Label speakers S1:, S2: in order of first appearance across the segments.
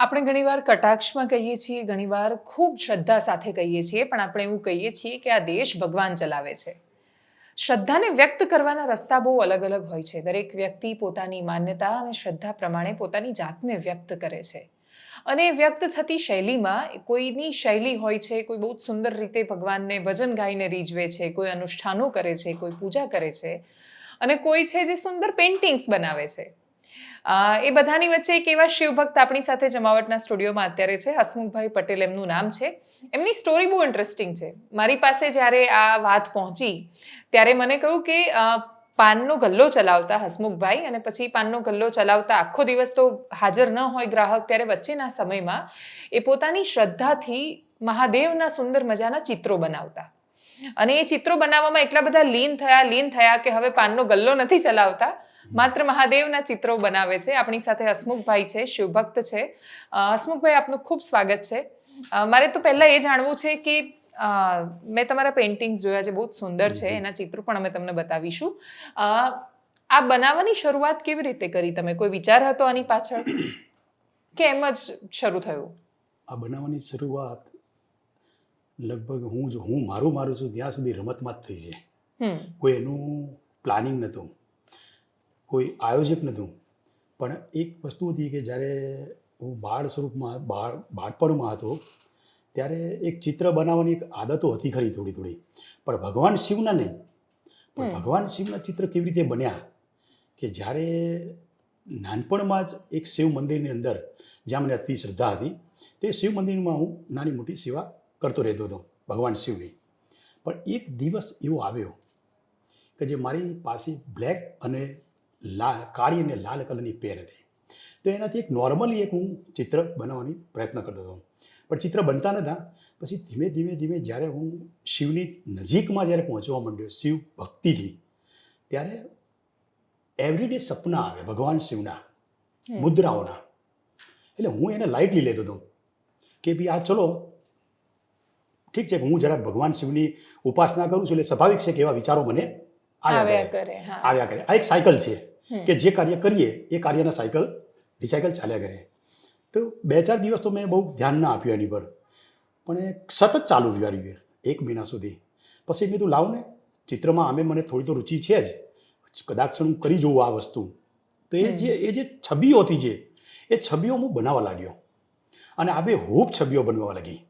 S1: આપણે ઘણીવાર કટાક્ષમાં કહીએ છીએ, ઘણીવાર ખૂબ શ્રદ્ધા સાથે કહીએ છીએ, પણ આપણે એવું કહીએ છીએ કે આ દેશ ભગવાન ચલાવે છે. શ્રદ્ધાને વ્યક્ત કરવાના રસ્તા બહુ અલગ અલગ હોય છે. દરેક વ્યક્તિ પોતાની માન્યતા અને શ્રદ્ધા પ્રમાણે પોતાની જાતને વ્યક્ત કરે છે. અને વ્યક્ત થતી શૈલીમાં કોઈની શૈલી હોય છે, કોઈ બહુ જ સુંદર રીતે ભગવાનને ભજન ગાઈને રીઝવે છે, કોઈ અનુષ્ઠાનો કરે છે, કોઈ પૂજા કરે છે અને કોઈ છે જે સુંદર પેઇન્ટિંગ્સ બનાવે છે. એ બધાની વચ્ચે એક એવા શિવભક્ત આપણી સાથે જમાવટના સ્ટુડિયોમાં અત્યારે છે, હસમુખભાઈ પટેલ એમનું નામ છે. એમની સ્ટોરી બહુ ઇન્ટરેસ્ટિંગ છે. મારી પાસે જ્યારે આ વાત પહોંચી, ત્યારે મને કહ્યું કે પાનનો ગલ્લો ચલાવતા હસમુખભાઈ અને પછી પાનનો ગલ્લો ચલાવતા આખો દિવસ તો હાજર ન હોય ગ્રાહક, ત્યારે વચ્ચેના સમયમાં એ પોતાની શ્રદ્ધાથી મહાદેવના સુંદર મજાના ચિત્રો બનાવતા. અને એ ચિત્રો બનાવવામાં એટલા બધા લીન થયા લીન થયા કે હવે પાનનો ગલ્લો નથી ચલાવતા. માત્ર મહાદેવના ચિત્રો બનાવે છે. આપણી સાથે હસમુખભાઈ છે શિવભક્ત છે. હસમુખભાઈ આપનું ખૂબ સ્વાગત છે. મારે તો પહેલાં એ જાણવું છે કે મેં તમારા પેઇન્ટિંગ્સ જોયા છે બહુ જ સુંદર છે. એના ચિત્રો પણ અમે તમને બતાવીશું. આ બનાવવાની શરૂઆત કેવી રીતે કરી તમે? કોઈ વિચાર હતો આની પાછળ? કે એમ જ શરૂ થયું?
S2: આ બનાવવાની શરૂઆત લગભગ હું જો હું મારું મારું છું ત્યાં સુધી રમતમાં જ થઈ છે. કોઈ એનું પ્લાનિંગ નહોતું. કોઈ આયોજક નહોતું પણ એક વસ્તુ હતી કે જ્યારે હું બાળ સ્વરૂપમાં બાળ બાળપણમાં હતો ત્યારે એક ચિત્ર બનાવવાની એક આદતો હતી ખરી થોડી થોડી. પણ ભગવાન શિવના નહીં. પણ ભગવાન શિવના ચિત્ર કેવી રીતે બન્યા? કે જ્યારે નાનપણમાં જ એક શિવ મંદિરની અંદર જ્યાં મને અતિ શ્રદ્ધા હતી તે શિવ મંદિરમાં હું નાની મોટી સેવા કરતો રહેતો હતો ભગવાન શિવની. પણ એક દિવસ એવો આવ્યો કે જે મારી પાસે બ્લેક અને લાલ કાળી અને લાલ કલરની પેર હતી. તો એનાથી એક નોર્મલી એક હું ચિત્ર બનાવવાની પ્રયત્ન કરતો હતો. પણ ચિત્ર બનતા નહોતા પછી ધીમે ધીમે ધીમે જ્યારે હું શિવની નજીકમાં જ્યારે પહોંચવા માંડ્યો શિવ ભક્તિથી ત્યારે એવરીડે સપના આવે ભગવાન શિવના મુદ્રાઓના. એટલે હું એને લાઇટલી લેતો હતો કે ભાઈ આ ચલો ઠીક છે હું જરા ભગવાન શિવની ઉપાસના કરું છું એટલે સ્વાભાવિક છે કે એવા વિચારો મને આવ્યા
S1: આવ્યા
S2: કરે. આવ્યા કરે. આ એક સાયકલ છે. કે જે કાર્ય કરીએ એ કાર્યના સાયકલ રિસાયકલ ચાલ્યા કરે. તો બે ચાર દિવસ તો મેં બહુ ધ્યાન ના આપ્યું એની પર. પણ સતત ચાલુ રહ્યું રહ્યું એક મહિના સુધી. પછી મેં તું લાવ ને ચિત્રમાં આમે મને થોડી તો રુચિ છે જ. કદાચ હું કરી જોઉં આ વસ્તુ. તો એ જે એ જે છબીઓ હતી જે એ છબીઓ હું બનાવવા લાગ્યો. અને આ બે હૂબ છબીઓ બનવા લાગી.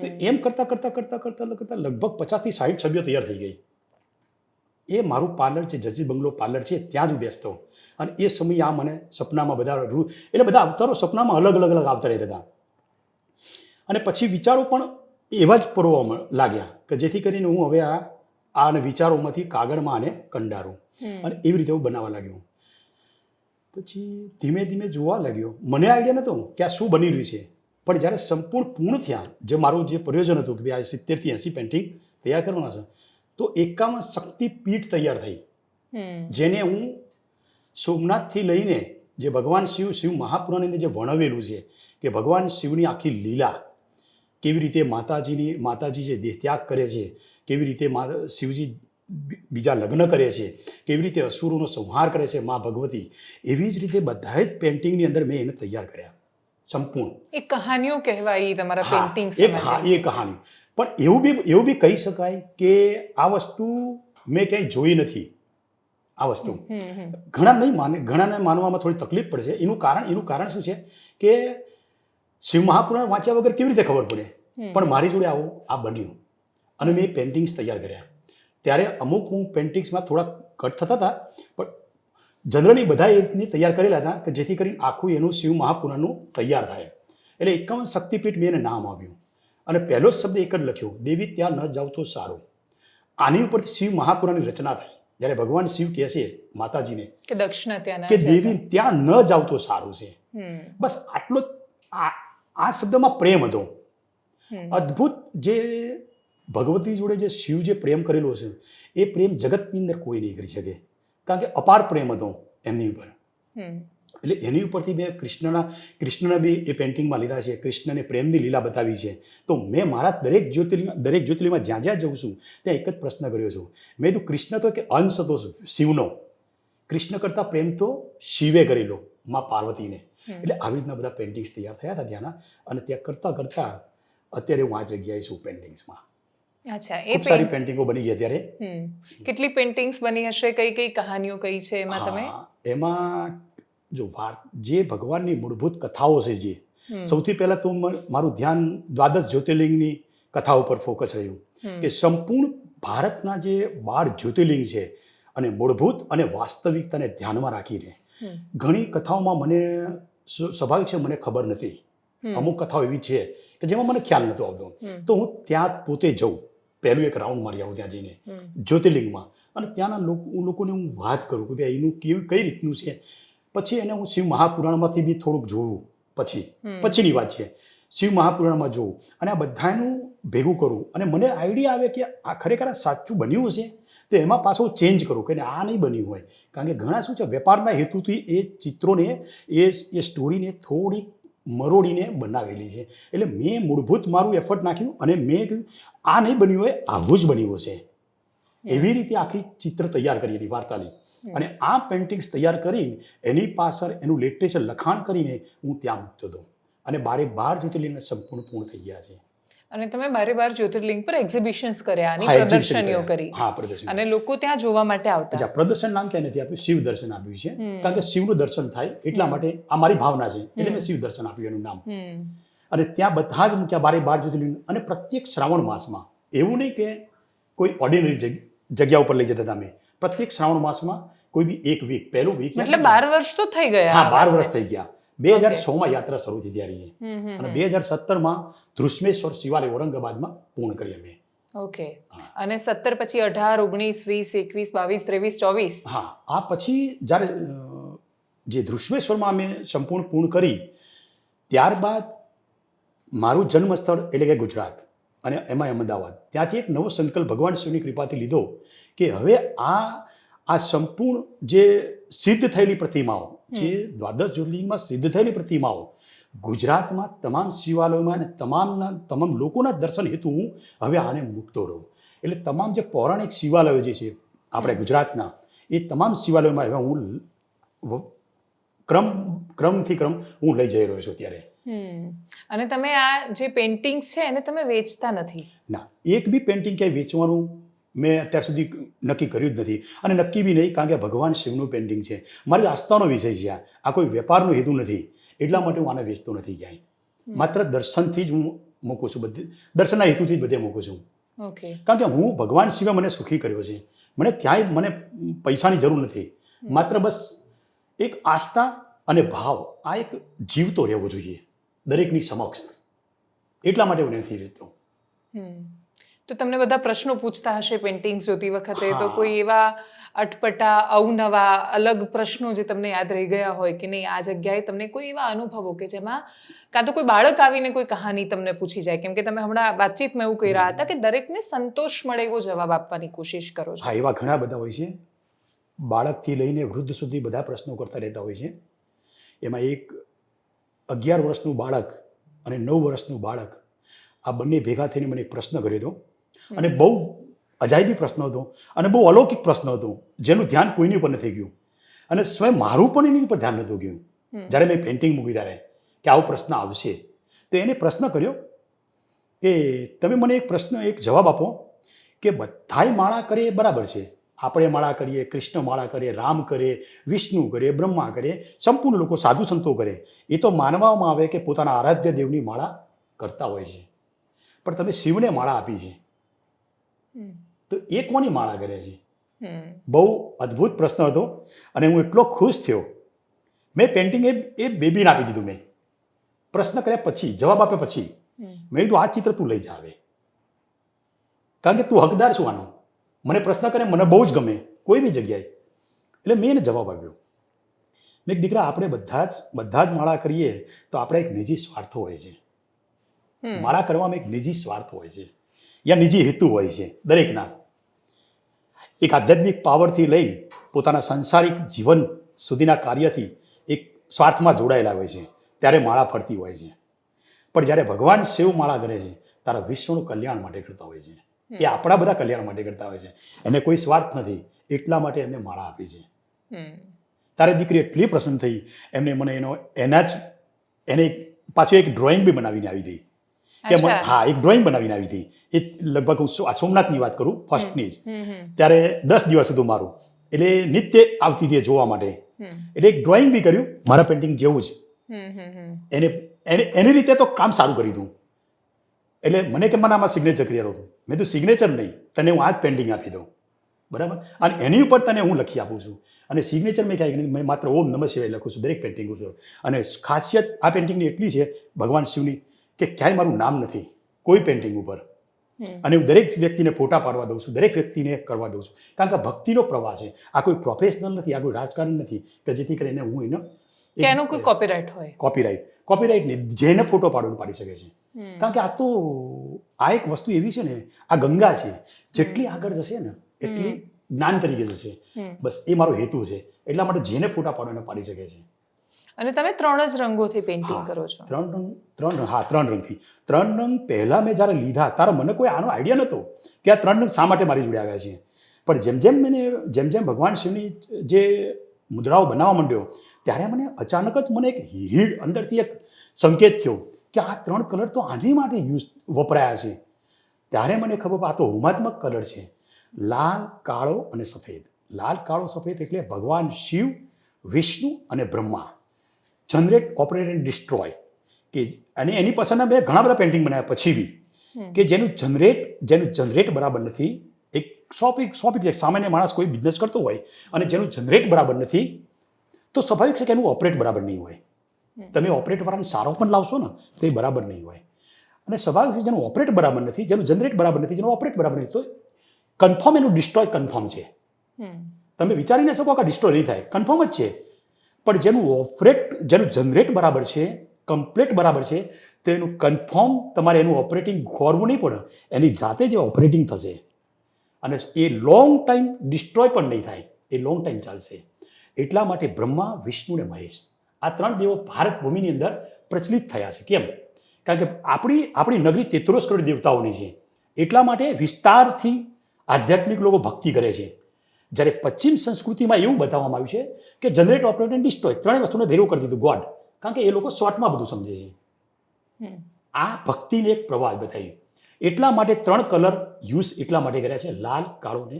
S2: તો એમ કરતાં કરતાં કરતાં કરતાં કરતાં લગભગ પચાસથી સાઠ છબીઓ તૈયાર થઈ ગઈ. એ મારું પાર્લર છે જજી બંગલો પાર્લર છે ત્યાં જ હું બેસતો અને એ સમયે આ મને સપનામાં બધા રૂ એટલે બધા અવતારો સપનામાં અલગ અલગ અલગ આવતા રહેતા હતા. અને પછી વિચારો પણ એવા જ પરોવા લાગ્યા કે જેથી કરીને હું હવે આ આ વિચારોમાંથી કાગળમાં આને કંડારું. અને એવી રીતે હું બનાવવા લાગ્યો. પછી ધીમે ધીમે જોવા લાગ્યો. મને આઈડિયા નહોતો કે આ શું બની રહ્યું છે. પણ જ્યારે સંપૂર્ણ પૂર્ણ થયા જે મારું જે પ્રયોજન હતું કે ભાઈ આ સિત્તેરથી એંસી પેન્ટિંગ તૈયાર કરવાના છે તો એકાવન શક્તિપીઠ તૈયાર થઈ. જેને હું સોમનાથથી લઈને જે ભગવાન શિવ શિવ મહાપુરાણની અંદર જે વર્ણવેલું છે કે ભગવાન શિવની આખી લીલા કેવી રીતે માતાજીની માતાજી જે દેહ ત્યાગ કરે છે કેવી રીતે મા શિવજી બીજા લગ્ન કરે છે કેવી રીતે અસુરોનો સંહાર કરે છે મા ભગવતી એવી જ રીતે બધા જ પેન્ટિંગની અંદર મેં એને તૈયાર કર્યા. સંપૂર્ણ.
S1: એ કહાનીઓ કહેવાય તમારા
S2: હા એ કહાની. પણ એવું બી એવું બી કહી શકાય કે આ વસ્તુ મેં ક્યાંય જોઈ નથી. આ વસ્તુ. ઘણા નહીં માને ઘણાને માનવામાં થોડી તકલીફ પડશે એનું કારણ એનું કારણ શું છે કે શિવ મહાપુરાણ વાંચ્યા વગર કેવી રીતે ખબર પડે? પણ મારી જોડે આવું આ બન્યું. અને મેં પેન્ટિંગ્સ તૈયાર કર્યા. ત્યારે અમુક હું પેન્ટિંગ્સમાં થોડા કટ થતા હતા પણ જનરલી બધા એ રીતની તૈયાર કરેલા હતા કે જેથી કરીને આખું એનું શિવ મહાપુરાણનું તૈયાર થાય. એટલે એકાવન શક્તિપીઠ મેં એને નામ આપ્યું. અને પહેલો જ શબ્દ એક જ લખ્યો દેવી ત્યાં ન જાવ તો સારું. આની ઉપરથી શિવ મહાપુરાની રચના થઈ જ્યારે ભગવાન શિવ કહે છે માતાજીને
S1: કે દક્ષિણા ત્યાં
S2: કે દેવી ત્યાં ન જાવ તો સારું છે. બસ આટલો આ શબ્દમાં પ્રેમ હતો. અદ્ભુત જે ભગવતી જોડે જે શિવ જે પ્રેમ કરેલો છે એ પ્રેમ જગતની અંદર કોઈ નહીં કરી શકે કારણ કે અપાર પ્રેમ હતો એમની ઉપર. એટલે એની ઉપરથી મેં કૃષ્ણના કૃષ્ણને બી એ પેઇન્ટિંગમાં લીધા છે કૃષ્ણને પ્રેમની લીલા બતાવી છે. તો મેં મારા દરેક જ્યોતિર્લિંગ દરેક જ્યોતિર્લિંગમાં જ્યાં જ્યાં જઉં છું ત્યાં એક જ પ્રશ્ન કર્યો છું. મેં કીધું કૃષ્ણ તો કે અંશ હતો શિવનો. કૃષ્ણ કરતાં પ્રેમ તો શિવે કરેલો મા પાર્વતીને. એટલે આવી રીતના બધા પેઇન્ટિંગ્સ તૈયાર થયા હતા ત્યાંના. અને ત્યાં કરતાં કરતાં અત્યારે હું આ જગ્યાએ છું પેઇન્ટિંગ્સમાં
S1: અચ્છા એ
S2: સારી પેઇન્ટિંગો બની ગઈ અત્યારે.
S1: કેટલી પેઇન્ટિંગ્સ બની હશે કઈ કઈ કહાનીઓ કઈ છે એમાં તમે?
S2: એમાં જો વાર જે ભગવાનની મૂળભૂત કથાઓ છે જે સૌથી પહેલા તો મારું ધ્યાન દ્વાદશ જ્યોતિર્લિંગની કથા ઉપર ફોકસ રહ્યું કે સંપૂર્ણ ભારતના જે બાર જ્યોતિર્લિંગ છે અને મૂળભૂત અને વાસ્તવિકતાને ધ્યાનમાં રાખીને ઘણી કથાઓમાં મને સ્વ- સ્વાભાવિક છે મને ખબર નથી. અમુક કથાઓ એવી છે કે જેમાં મને ખ્યાલ નહોતો આવતો. તો હું ત્યાં પોતે જઉં. પહેલું એક રાઉન્ડ મારી આવું ત્યાં જઈને. જ્યોતિર્લિંગમાં. અને ત્યાંના લોકો લોકોને હું વાત કરું કે ભાઈ એનું કેવું કઈ રીતનું છે? પછી એને હું શિવ મહાપુરાણમાંથી બી થોડુંક જોઉં પછી. પછીની વાત છે. શિવ મહાપુરાણમાં જોઉં અને આ બધાનું ભેગું કરું. અને મને આઈડિયા આવે કે આ ખરેખર આ સાચું બન્યું હશે? તો એમાં પાછો ચેન્જ કરું કે આ નહીં બન્યું હોય. કારણ કે ઘણા શું છે વેપારના હેતુથી એ ચિત્રોને એ એ સ્ટોરીને થોડીક મરોડીને બનાવેલી છે. એટલે મેં મૂળભૂત મારું એફર્ટ નાખ્યું અને મેં કીધું આ નહીં બન્યું હોય આવું જ બન્યું હશે. એવી રીતે આખી ચિત્ર તૈયાર કરી એની વાર્તાની. અને આ પેઇન્ટિંગ્સ તૈયાર કરી એની પાછળ એનું લેટેસ્ટ લખાણ કરીને હું ત્યાં મૂકતો હતો. અને બારે બાર જ્યોતિર્લિંગના સંપૂર્ણ પૂર્ણ થઈ ગયા છે.
S1: અને તમે બારે બાર જ્યોતિર્લિંગ પર એક્ઝિબિશન્સ કર્યા
S2: અને
S1: પ્રદર્શનીઓ કરી.
S2: હા પ્રદર્શન
S1: અને લોકો ત્યાં જોવા માટે આવતા.
S2: અચ્છા પ્રદર્શન નામ ક્યાં નથી આપ્યું? શિવ દર્શન આપ્યું છે. કારણ કે શિવનું દર્શન થાય એટલા માટે આ મારી ભાવના છે. એટલે મેં શિવ દર્શન આપ્યું એનું નામ. અને ત્યાં બધા જ મૂક્યા બારે બાર જ્યોતિર્લિંગ. અને પ્રત્યેક શ્રાવણ માસમાં એવું નહીં કે કોઈ ઓર્ડિનરી જગ્યા ઉપર લઈ જતા હતા અમે. પ્રત્યેક શ્રાવણ માસમાં કોઈ બી એક વીક પહેલું વીક
S1: એટલે બાર વર્ષ તો થઈ ગયા
S2: હા બાર વર્ષ થઈ ગયા. બે હજાર
S1: સો
S2: છમાં યાત્રા શરૂ થઈ ત્યારે અને. બે હજાર સત્તરમાં ધ્રુસ્મેશ્વર શિવાલય ઔરંગાબાદમાં પૂર્ણ કરી અમે.
S1: ઓકે અને સત્તર પછી અઢાર ઓગણીસ વીસ એકવીસ બાવીસ ત્રેવીસ ચોવીસ.
S2: હા આ પછી જ્યારે જે ધ્રુસ્મેશ્વરમાં અમે સંપૂર્ણ પૂર્ણ કરી ત્યારબાદ મારું જન્મસ્થળ એટલે કે ગુજરાત અને એમાં અમદાવાદ. ત્યાંથી એક નવો સંકલ્પ ભગવાન શિવની કૃપાથી લીધો કે હવે આ આ સંપૂર્ણ જે સિદ્ધ થયેલી પ્રતિમાઓ જે દ્વાદશ જ્યોતિર્લિંગમાં સિદ્ધ થયેલી પ્રતિમાઓ ગુજરાતમાં તમામ શિવાલયોમાં અને તમામના તમામ લોકોના દર્શન હેતુ હું હવે આને મૂકતો રહું. એટલે તમામ જે પૌરાણિક શિવાલયો જે છે આપણે ગુજરાતના એ તમામ શિવાલયોમાં હવે હું ક્રમ ક્રમથી ક્રમ હું લઈ જઈ રહ્યો છું અત્યારે.
S1: અને તમે આ જે પેઇન્ટિંગ્સ છે એને તમે વેચતા નથી?
S2: ના એક બી પેઇન્ટિંગ ક્યાંય વેચવાનું મેં અત્યાર સુધી નક્કી કર્યું જ નથી. અને નક્કી બી નહીં કારણ કે ભગવાન શિવનું પેઇન્ટિંગ છે. મારી આસ્થાનો વિષય છે આ. આ કોઈ વેપારનો હેતુ નથી. એટલા માટે હું આને વેચતો નથી ક્યાંય. માત્ર દર્શનથી જ હું મૂકું છું બધી દર્શનના હેતુથી જ બધે મૂકું છું. કારણ કે હું ભગવાન શિવે મને સુખી કર્યો છે. મને ક્યાંય મને પૈસાની જરૂર નથી. માત્ર બસ એક આસ્થા અને ભાવ આ એક જીવતો રહેવો જોઈએ. દરેકની સમક્ષ. એટલા માટે હું નથી રહેતો
S1: હમ. તો તમને બધા પ્રશ્નો પૂછતા હશે પેઇન્ટિંગ્સ જોતી વખતે. તો કોઈ એવા અટપટા અવનવા અલગ પ્રશ્નો જે તમને યાદ રહી ગયા હોય કે નહીં આ જગ્યાએ તમને કોઈ એવા અનુભવો કે જેમાં કાં તો કોઈ બાળક આવીને કોઈ કહાની તમને પૂછી જાય? કેમ કે તમે હમણાં વાતચીતમાં એવું કહી રહ્યા હતા કે દરેકને સંતોષ મળે એવો જવાબ આપવાની કોશિશ કરો છો.
S2: હા એવા ઘણા બધા હોય છે. બાળકથી લઈને વૃદ્ધ સુધી બધા પ્રશ્નો કરતા રહેતા હોય છે. એમાં એક અગિયાર વર્ષનું બાળક અને નવ વર્ષનું બાળક આ બંને ભેગા થઈને મને એક પ્રશ્ન કર્યો હતો. અને બહુ અજાયબી પ્રશ્ન હતો અને બહુ અલૌકિક પ્રશ્ન હતો. જેનું ધ્યાન કોઈની ઉપર નથી ગયું. અને સ્વયં મારું પણ એની ઉપર ધ્યાન નહોતું ગયું. જ્યારે મેં પેઇન્ટિંગ મૂકી ત્યારે કે આવો પ્રશ્ન આવશે. તો એને પ્રશ્ન કર્યો કે તમે મને એક પ્રશ્ન એક જવાબ આપો કે બધાય માળા કરે એ બરાબર છે. આપણે માળા કરીએ કૃષ્ણ માળા કરે રામ કરે વિષ્ણુ કરે બ્રહ્મા કરે સંપૂર્ણ લોકો સાધુ સંતો કરે. એ તો માનવામાં આવે કે પોતાના આરાધ્ય દેવની માળા કરતા હોય છે. પણ તમે શિવને માળા આપી છે. તો એ કોની માળા કરે છે? બહુ અદ્ભુત પ્રશ્ન હતો અને હું એટલો ખુશ થયો. મેં પેન્ટિંગ એ એ બેબીને આપી દીધું મેં. પ્રશ્ન કર્યા પછી જવાબ આપ્યા પછી મેં કીધું આ ચિત્ર તું લઈ જાવે કારણ કે તું હકદાર છું આનો. મને પ્રશ્ન કરે મને બહુ જ ગમે કોઈ બી જગ્યાએ. એટલે મેં એને જવાબ આપ્યો. મેં દીકરા આપણે બધા જ બધા જ માળા કરીએ તો આપણે એક નિજી સ્વાર્થ હોય છે. માળા કરવામાં એક નિજી સ્વાર્થ હોય છે. યા નિજી હેતુ હોય છે દરેકના. એક આધ્યાત્મિક પાવરથી લઈ પોતાના સંસારિક જીવન સુધીના કાર્યથી એક સ્વાર્થમાં જોડાયેલા હોય છે ત્યારે માળા ફરતી હોય છે. પણ જ્યારે ભગવાન શિવ માળા કરે છે તારા વિશ્વનું કલ્યાણ માટે કરતા હોય છે. એ આપણા બધા કલ્યાણ માટે કરતા હોય છે. એને કોઈ સ્વાર્થ નથી એટલા માટે એમને માળા આપી છે. તારે દીકરી એટલી પ્રસન્ન થઈ એમને મને એનો એના જ એને પાછું એક ડ્રોઈંગ બી બનાવીને આવી હતી કે હા એક ડ્રોઈંગ બનાવીને આવી હતી. એ લગભગ હું સોમનાથની વાત કરું ફર્સ્ટની જ. ત્યારે દસ દિવસ હતું મારું. એટલે નિત્ય આવતી હતી જોવા માટે. એટલે એક ડ્રોઈંગ બી કર્યું મારા પેન્ટિંગ જેવું જ. એને એને એની રીતે તો કામ સારું કરી દઉં એટલે મને કે મને આમાં સિગ્નેચર કરી આપો. મેં તો સિગ્નેચર નહીં તને હું આ જ પેન્ટિંગ આપી દઉં. બરાબર? અને એની ઉપર તને હું લખી આપું છું. અને સિગ્નેચર મેં ક્યાંય મેં માત્ર ઓમ નમઃ શિવાય લખું છું દરેક પેન્ટિંગ ઉપર. અને ખાસિયત આ પેન્ટિંગની એટલી છે ભગવાન શિવની કે ક્યાંય મારું નામ નથી કોઈ પેઇન્ટિંગ ઉપર. અને હું દરેક વ્યક્તિને ફોટા પાડવા દઉં છું દરેક વ્યક્તિને કરવા દઉં છું. કારણ કે ભક્તિનો પ્રવાહ છે. આ કોઈ પ્રોફેશનલ નથી આ કોઈ રાજકારણ નથી કે જેથી કરીને હું એનો
S1: એનું કોઈ કોપીરાઇટ હોય.
S2: કોપીરાઇટ કોપીરાઇટ નહીં જેને ફોટો પાડવાનું પાડી શકે છે. કારણ કે આ તો આ એક વસ્તુ એવી છે ને આ ગંગા છે. જેટલી આગળ જશે ને એટલી જ્ઞાન તરીકે જશે. બસ એ મારો હેતુ છે. એટલા માટે જેને ફોટા પાડો એને પાડી શકે છે.
S1: અને તમે ત્રણ જ રંગોથી પેઇન્ટિંગ કરો છો.
S2: ત્રણ રંગ ત્રણ રંગ હા ત્રણ રંગથી. ત્રણ રંગ પહેલાં મેં જ્યારે લીધા ત્યારે મને કોઈ આનો આઈડિયા નહોતો કે આ ત્રણ રંગ શા માટે મારી જોડે આવ્યા છે. પણ જેમ જેમ મને જેમ જેમ ભગવાન શિવની જે મુદ્રાઓ બનાવવા માંડ્યો ત્યારે મને અચાનક જ મને એક હીડ અંદરથી એક સંકેત થયો કે આ ત્રણ કલર તો આની માટે યુઝ વપરાયા છે. ત્યારે મને ખબર આ તો હોમાત્મક કલર છે. લાલ કાળો અને સફેદ. લાલ કાળો સફેદ એટલે ભગવાન શિવ વિષ્ણુ અને Brahma. Generate operate and destroy. કે અને એની પાછળના મેં ઘણા બધા પેઇન્ટિંગ બનાવ્યા પછી બી. કે જેનું જનરેટ જેનું જનરેટ બરાબર નથી એક સોપિક સ્વાભાવિક છે સામાન્ય માણસ કોઈ બિઝનેસ કરતો હોય અને જેનું જનરેટ બરાબર નથી તો સ્વાભાવિક છે કે એનું ઓપરેટ બરાબર નહીં હોય. તમે ઓપરેટ વાળાને સારો પણ લાવશો ને તો એ બરાબર નહીં હોય. અને સ્વાભાવિક છે જેનું ઓપરેટ બરાબર નથી જેનું જનરેટ બરાબર નથી જેનું ઓપરેટ બરાબર નથી તો કન્ફર્મ એનું ડિસ્ટ્રોય કન્ફર્મ છે. તમે વિચારી ન શકો કે ડિસ્ટ્રોય નહીં થાય. કન્ફર્મ જ છે. પણ જેનું ઓપરેટ જેનું જનરેટ બરાબર છે કમ્પ્લેટ બરાબર છે, તો એનું કન્ફર્મ તમારે એનું ઓપરેટિંગ ખોરવું નહીં પડે. એની જાતે જે ઓપરેટિંગ થશે. અને એ લોંગ ટાઈમ ડિસ્ટ્રોય પણ નહીં થાય. એ લોંગ ટાઈમ ચાલશે. એટલા માટે બ્રહ્મા, વિષ્ણુ ને મહેશ આ ત્રણ દેવો ભારત ભૂમિની અંદર પ્રચલિત થયા છે. કેમ? કારણ કે આપણી આપણી નગરી તેત્રોસ કરોડ દેવતાઓની છે. એટલા માટે વિસ્તારથી આધ્યાત્મિક લોકો ભક્તિ કરે છે. જ્યારે પશ્ચિમ સંસ્કૃતિમાં એવું બતાવવામાં આવ્યું છે કે જનરેટ ઓપરેટ એન્ડ ડિસ્ટ્રોય ત્રણેય વસ્તુને ભેરું કરી દીધું ગોડ કારણ કે એ લોકો શોર્ટમાં બધું સમજે છે. આ ભક્તિને એક પ્રવાહ બતાવ્યું. એટલા માટે ત્રણ કલર યુઝ એટલા માટે કર્યા છે. લાલ કાળો ને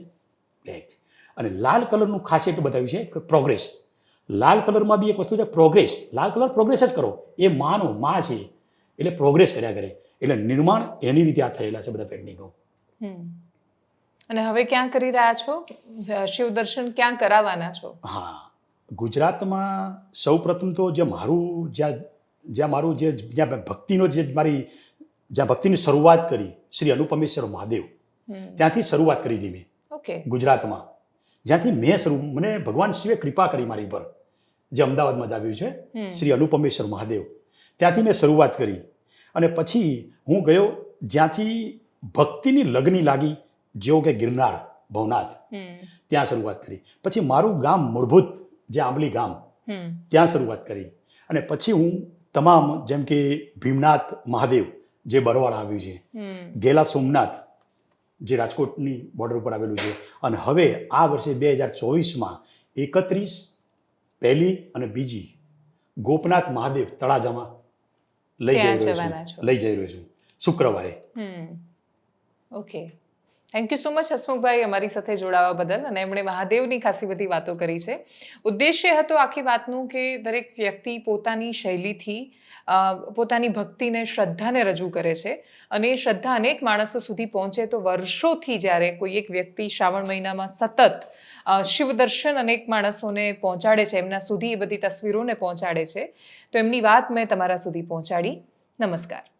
S2: બ્લેક અને લાલ કલરનું ખાસિયત બતાવ્યું છે કે પ્રોગ્રેસ લાલ કલરમાં બી એક વસ્તુ છે પ્રોગ્રેસ લાલ કલર પ્રોગ્રેસ જ કરો. એ માનો મા છે. એટલે પ્રોગ્રેસ કર્યા કરે. એટલે નિર્માણ એની રીતે આ થયેલા છે બધા પેન્ટિંગો
S1: હમ. અને હવે ક્યાં કરી રહ્યા છો? શિવ દર્શન ક્યાં કરાવવાના છો?
S2: હા ગુજરાતમાં સૌ પ્રથમ તો જે મારું જ્યાં જ્યાં મારું જે જ્યાં ભક્તિનો જે મારી જ્યાં ભક્તિની શરૂઆત કરી શ્રી અનુપમેશ્વર મહાદેવ ત્યાંથી શરૂઆત કરી હતી મેં.
S1: ઓકે.
S2: ગુજરાતમાં. જ્યાંથી મેં શરૂ મને ભગવાન શિવે કૃપા કરી મારી પર જે અમદાવાદમાં જ આવ્યું છે શ્રી અનુપમેશ્વર મહાદેવ. ત્યાંથી મેં શરૂઆત કરી. અને પછી હું ગયો જ્યાંથી ભક્તિની લગ્ની લાગી જેવો કે ગિરનાર ભવનાથ ત્યાં શરૂઆત કરી. પછી મારું ગામ મૂળભૂત જે આંબલી ગામ ત્યાં શરૂઆત કરી. અને પછી હું તમામ જેમ કે ભીમનાથ મહાદેવ જે બરવાડ આવ્યું છે ગેલા સોમનાથ જે રાજકોટની બોર્ડર ઉપર આવેલું છે અને હવે આ વર્ષે બે હજાર ચોવીસમાં એકત્રીસ પહેલી અને બીજી ગોપનાથ મહાદેવ તળાજામાં લઈ જઈ રહ્યો
S1: છું.
S2: લઈ જઈ રહ્યો છું. શુક્રવારે.
S1: Okay. Thank you so much Hasmukhbhai, અમારી સાથે જોડાવા બદલ. અને એમણે મહાદેવની ખાસી બધી વાતો કરી છે. ઉદ્દેશ્ય હતો આખી વાતનું કે દરેક વ્યક્તિ પોતાની શૈલીથી પોતાની ભક્તિને, શ્રદ્ધાને રજૂ કરે છે. અને એ શ્રદ્ધા અનેક માણસો સુધી પહોંચે તો વર્ષોથી જ્યારે કોઈ એક વ્યક્તિ શ્રાવણ મહિનામાં સતત શિવદર્શન શિવ દર્શન અનેક માણસોને પહોંચાડે છે, એમના સુધી એ બધી તસવીરોને પહોંચાડે છે, તો એમની વાત મેં તમારા સુધી પહોંચાડી. નમસ્કાર.